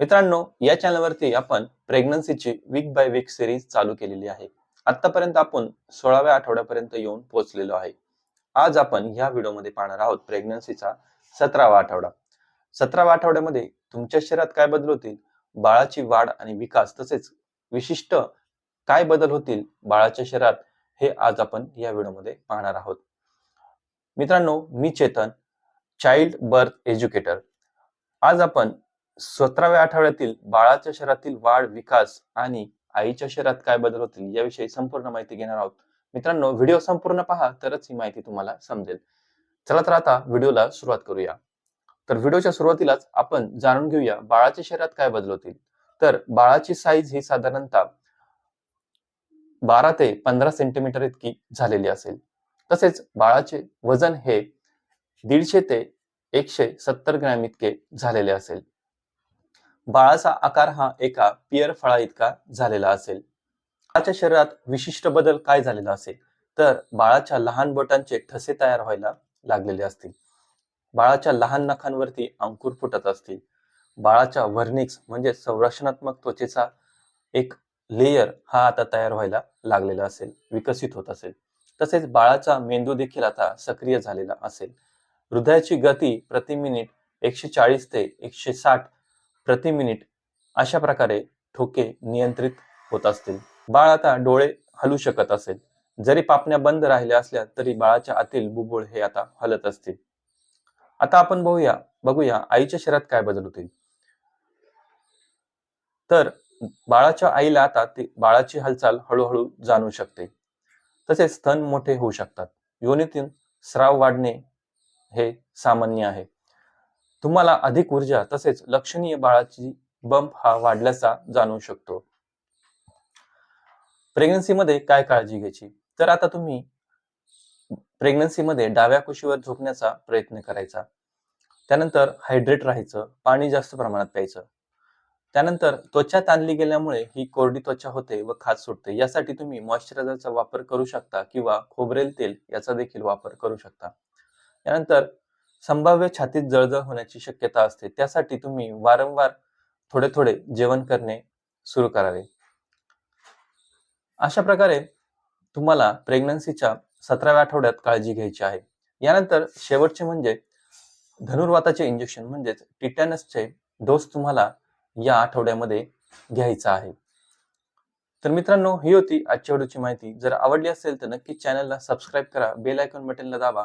मित्रांनो या चॅनलवरती आपण प्रेग्नन्सीची वीक बाय वीक सिरीज चालू केलेली आहे. आतापर्यंत आपण सोळाव्या आठवड्यापर्यंत येऊन पोहोचलेलो आहे. आज आपण ह्या व्हिडिओमध्ये पाहणार आहोत प्रेग्नन्सीचा सतरावा आठवडा. सतराव्या आठवड्यामध्ये तुमच्या शरीरात काय बदल होतील? बाळाची वाढ आणि विकास तसेच विशिष्ट काय बदल होतील? बाळाच्या शरीरात हे आज आपण या व्हिडिओमध्ये पाहणार आहोत. मित्रांनो मी चेतन चाइल्ड बर्थ एज्युकेटर आज आपण सतराव्या आठवड्यातील बाळाच्या शरीरातील वाढ विकास आणि आईच्या शरीरात काय बदल होतील याविषयी संपूर्ण माहिती घेणार आहोत. मित्रांनो व्हिडिओ संपूर्ण पहा तरच ही माहिती तुम्हाला समजेल. चला तर आता व्हिडिओला सुरुवात करूया. तर व्हिडिओच्या सुरुवातीलाच आपण जाणून घेऊया बाळाच्या शरीरात काय बदल होतील. तर बाळाची साईज ही साधारणतः बारा ते पंधरा सेंटीमीटर इतकी झालेली असेल. तसेच बाळाचे वजन हे दीडशे ते एकशे सत्तर ग्रॅम इतके झालेले असेल. बाळाचा आकार हा एका पियर फळा इतका झालेला असेल. बाळाच्या शरीरात विशिष्ट बदल काय झालेला असेल तर बाळाच्या लहान बोटांचे ठसे तयार व्हायला लागलेले असतील. बाळाच्या लहान नखांवरती अंकुर फुटत असतील. बाळाच्या व्हर्निक्स म्हणजे संरक्षणात्मक त्वचेचा एक लेयर हा आता तयार व्हायला लागलेला असेल विकसित होत असेल. तसेच बाळाचा मेंदू देखील आता सक्रिय झालेला असेल. हृदयाची गती प्रति मिनिट एकशे चाळीस ते एकशे साठ प्रति मिनिट अशा प्रकारे ठोके नियंत्रित होत असतील. बाळ आता डोळे हलू शकत असेल. जरी पापण्या बंद राहिल्या असल्या तरी बाळाच्या आतील बुबुळ हे आता हलत असतील. आता आपण बघूया बघूया आईच्या शरीरात काय बदल होतील. तर बाळाच्या आईला आता ती बाळाची हालचाल हळूहळू जाणू शकते. तसेच स्तन मोठे होऊ शकतात. योनीतून स्राव वाढणे हे सामान्य आहे. तुम्हाला अधिक ऊर्जा तसेच लक्षणीय बाळाची बंप हा वाढल्याचा जाणवू शकतो. प्रेग्नन्सीमध्ये काय काळजी घ्यायची? तर आता तुम्ही प्रेग्नन्सीमध्ये डाव्या कुशीवर झोपण्याचा प्रयत्न करायचा. त्यानंतर हायड्रेट राहायचं पाणी जास्त प्रमाणात प्यायचं. त्यानंतर त्वचा ताणली गेल्यामुळे ही कोरडी त्वचा होते व खाज सुटते. यासाठी तुम्ही मॉइश्चरायझरचा वापर करू शकता किंवा खोबरेल तेल याचा देखील वापर करू शकता. त्यानंतर संभाव्य छातीत जळजळ होण्याची शक्यता असते. त्यासाठी तुम्ही वारंवार थोडे थोडे जेवण करणे सुरू करावे. अशा प्रकारे तुम्हाला प्रेग्नन्सीच्या सतराव्या आठवड्यात काळजी घ्यायची आहे. यानंतर शेवटचे म्हणजे धनुर्वाताचे इंजेक्शन म्हणजेच टिटॅनसचे डोस तुम्हाला या आठवड्यामध्ये घ्यायचा आहे. तर मित्रांनो ही होती आजच्या व्हिडिओची माहिती. जर आवडली असेल तर नक्की चॅनलला सबस्क्राईब करा. बेल आयकॉन बटनला दाबा.